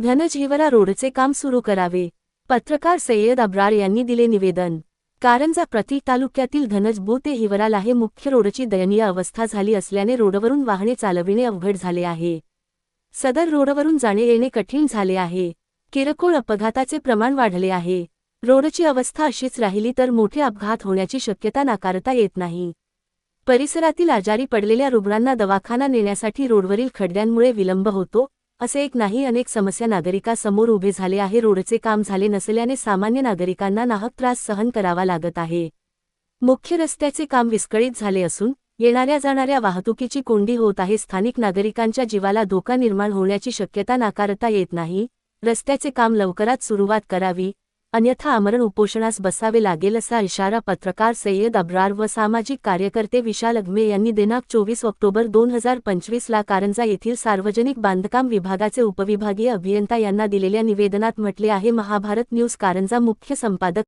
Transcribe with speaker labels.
Speaker 1: धनज हिवरा रोडचे काम सुरू करावे. पत्रकार सय्यद अब्रार यांनी दिले निवेदन. कारंजा प्रति तालुक्यातील धनज बोते हिवराला हे मुख्य रोडची दयनीय अवस्था झाली असल्याने रोडवरून वाहने चालविणे अवघड झाले आहे. सदर रोडवरून जाणे येणे कठीण झाले आहे. किरकोळ अपघाताचे प्रमाण वाढले आहे. रोडची अवस्था अशीच राहिली तर मोठे अपघात होण्याची शक्यता नाकारता येत नाही. परिसरातील आजारी पडलेल्या रुग्णांना दवाखाना नेण्यासाठी रोडवरील खड्ड्यांमुळे विलंब होतो असे एक नाही अनेक समस्या नागरिकासमोर उभे झाले आहे. रोडचे काम झाले नसल्याने सामान्य नागरिकांना नाहक त्रास सहन करावा लागत आहे. मुख्य रस्त्याचे काम विस्कळीत झाले असून येणाऱ्या जाणाऱ्या वाहतुकीची कोंडी होत आहे. स्थानिक नागरिकांच्या जीवाला धोका निर्माण होण्याची शक्यता नाकारता येत नाही. रस्त्याचे काम लवकरात सुरुवात करावी. अन्यथा आमरण उपोषणास बसावे लागेल असा इशारा पत्रकार सय्यद अब्रार व सामाजिक कार्यकर्ते विशाल अगमे यांनी दिनांक चोवीस ऑक्टोबर दोन हजार पंचवीसला कारंजा येथील सार्वजनिक बांधकाम विभागाचे उपविभागीय अभियंता यांना दिलेल्या निवेदनात म्हटले आहे. महाभारत न्यूज कारंजा मुख्य संपादक